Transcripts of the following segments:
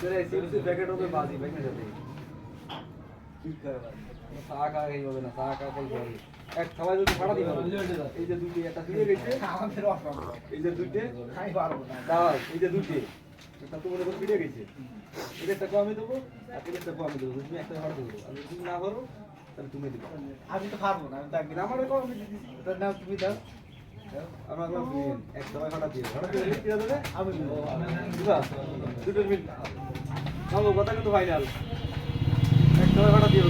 চিপসের প্যাকেট হবে বাজি প্যাকেট সাথে কি করে এই হবে না কল করে এক সবাই যদি দিবে এই যে দুইটি একটা দিয়ে গেছে আমাদের এই যে আমি পারব না দাও এই যে দুইটে এটা তো করে ফিরে গেছে এদেরটা কমে দেবো আর এদেরটা কমে দেবো তুমি একটা ভাড়া দেবো আর যদি না পারো তাহলে তুমি দিবে আমি তো পারব না আমি তো একদিন আমারও দিয়ে দিচ্ছি এটা নাও তুমি দাও কথা কিন্তু ফাইনাল এক দিয়ে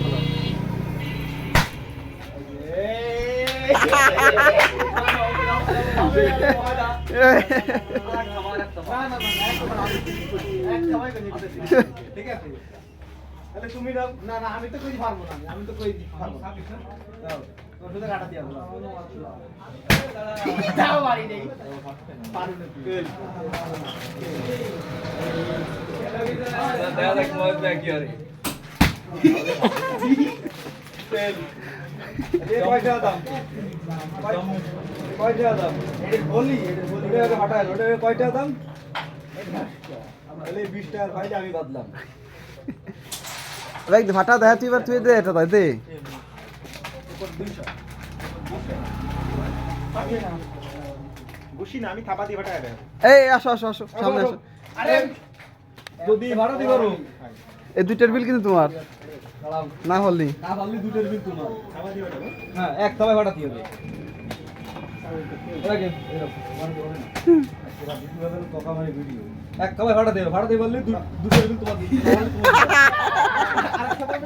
সময় নিতে দিচ্ছি। ঠিক আছে। তাহলে তুমি না না আমি তো কই পারব না আমি তো কই পারব না। এ কয়টা দাম কয়টা দাম এটা বলি এটা বলি ওটা আগে ওটা কয়টা দাম তাহলে বিশ টাকার ফাইলে আমি বাদলাম ভাটা দেখা তুই এবার তুই দে এটা দে বসি না আমি থাপা দিয়ে ফাটাই দেব এই আসো আসো আসো সামনে আসো। যদি ভাড়া দিবার এই দুইটার বিল কিন্তু তোমার। না হলি। না পারলে দুটোর বিল তোমার। হ্যাঁ এক সবাই ভাড়া দিয়ে হবে। এক সবাই ভাড়া দেবে ভাড়া দিয়ে বললে দুটোর বিল তোমার দিতে তোমার দিতে হবে।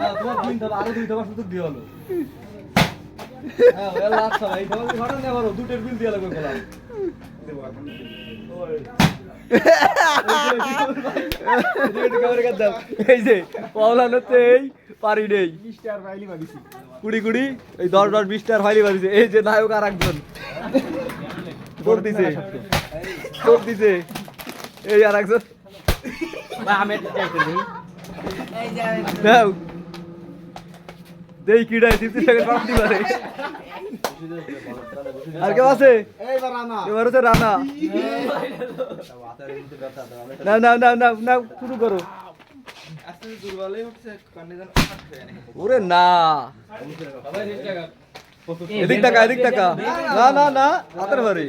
না, তোমার তিন দেবা, আরও দুই দেবা শুধু দিয়ে হলো। হ্যাঁ ওই স্টার কুড়ি কুড়ি এই দশ দশ বিশ ফাইলি বাড়িছে এই যে নায়ক আর একজন আর একজন দেই কিডাই তিরিশ টাকা পাঁচটি পারে আর কেউ আছে এইবার রানা এবার হচ্ছে রানা নাও নাও নাও নাও নাও শুরু করো আস্তে দুর্বলই উঠছে কানে যেন ওরে না এদিক টাকা এদিক টাকা না না না হাতের বাড়ি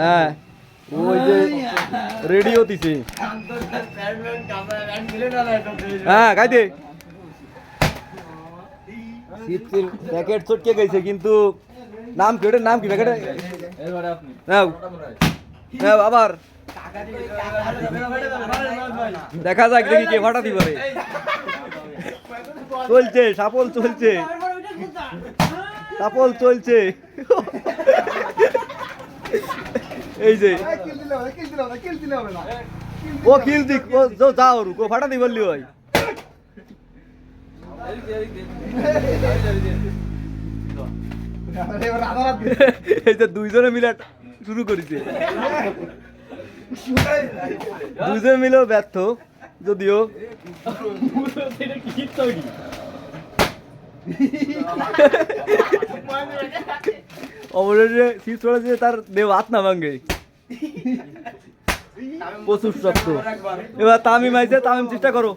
হ্যাঁ ওই যে রেডিও দিছে হ্যাঁ প্যাকেট গেছে, কিন্তু নাম কি, ওটার নাম কি নাও। নাও, আবার। দেখা যাক, দেখি কে ফাটা দিবে চলছে, সাপল চলছে। সাপল চলছে। এই যে। ও যো যাও রু কো ফাটা দি বললি ওই। এবার রানা এই যে দুইজনে মিলে শুরু করেছে। দুইজনে মিলেও ব্যর্থ, যদিও। অবশেষে শীত পড়েছে, তার দেব হাত না ভাঙ্গে প্রচুর শক্ত। এবার তামিম আইছে তামিম চেষ্টা করো।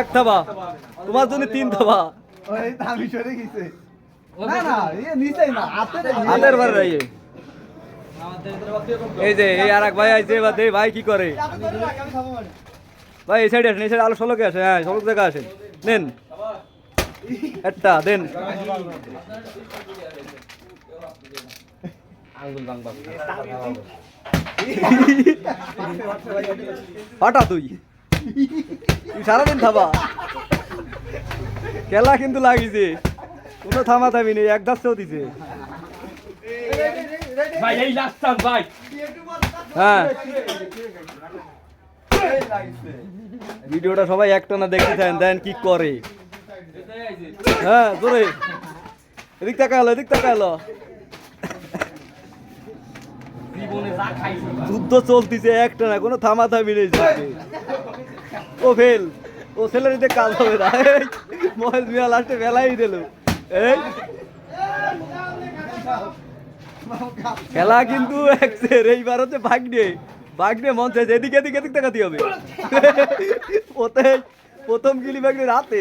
এক থাবা। তোমার জন্য তিন থাবা। হাতের বারে রাইয়ে। এই যে এই আর এক ভাই আইছে এবার দেই ভাই কি করে। ভাই এই সাইডে আসেন এই সাইডে আলো সলকে আসে হ্যাঁ সলক জায়গা আসেন। নেন। একটা দেন। আঙ্গুল ফাটা তুই। তুই সারাদিন থাবা। খেলা কিন্তু লাগিছে। কোনো থামা থামি নেই এক দাসেও দিছে। ভাই এই লাস্ট ভাই। হ্যাঁ। ভিডিওটা সবাই একটানা দেখতে থাকেন দেন কি করে। হ্যাঁ জোরে। এদিক টাকা এলো এদিক টাকা যুদ্ধ চলতিছে একটা না, কোনো থামা থামি নেই ও ফেল, ও স্যালারিতে কাজ হবে না। মহেশ মিয়া লাস্টে বেলাই দিল। এই। খেলা কিন্তু এইবার হচ্ছে ভাগ্নে। নিয়ে মন চাইছে এদিকে এদিকে, এদিক হবে। ওতে, প্রথম গিলি নিয়ে রাতে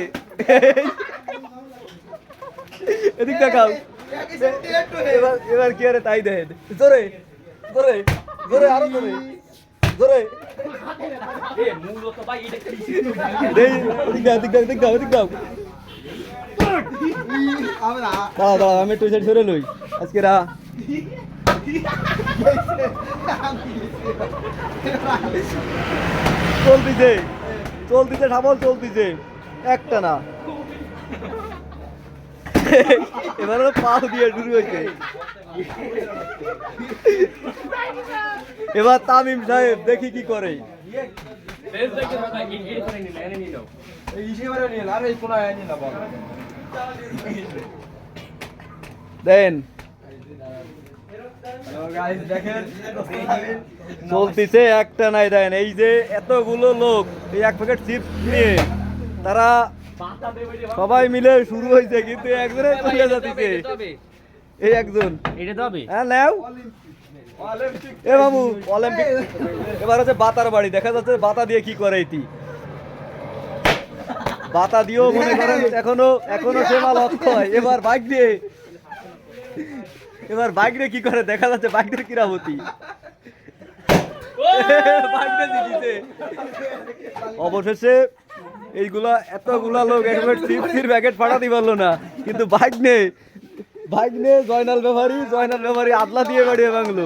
এদিক দেখাও এবার এবার কি আরে তাই দেন? জোরে। জোরে জোরে আরও দাঁড়া দাঁড়া আমি একটু সাইড সরে লই। আজকে রা। চলতিছে চলতিছে সাবল চলতিছে। একটা না। এবার পাও দিয়ে শুরু হয়েছে। এবার তামিম সাহেব দেখি কি করে। দেন। চলতিছে একটা নাই দেন। এই যে এতগুলো লোক এই এক প্যাকেট চিপস নিয়ে তারা সবাই মিলে শুরু হয়েছে কিন্তু একজনে চলে যাচ্ছে। এই একজন। এটা তো হ্যাঁ নাও। এ বাবু অলিম্পিক এবার হচ্ছে বাতার বাড়ি, দেখা যাচ্ছে বাতা দিয়ে কি করে এটি? বাতা দিয়েও মনে করেন এখনও এখনও সে মাল অক্ষয় এবার বাইক দিয়ে এবার বাইক নিয়ে কি করে? দেখা যাচ্ছে বাইক দিয়ে কিরামতি অবশেষে এইগুলা, এতগুলা লোক একবার চিপসির প্যাকেট ফাটাতে পারল না। কিন্তু বাইক নে বাইক নে জয়নাল ব্যাপারী জয়নাল ব্যাপারী আদলা দিয়ে বাড়িয়ে বাংলো।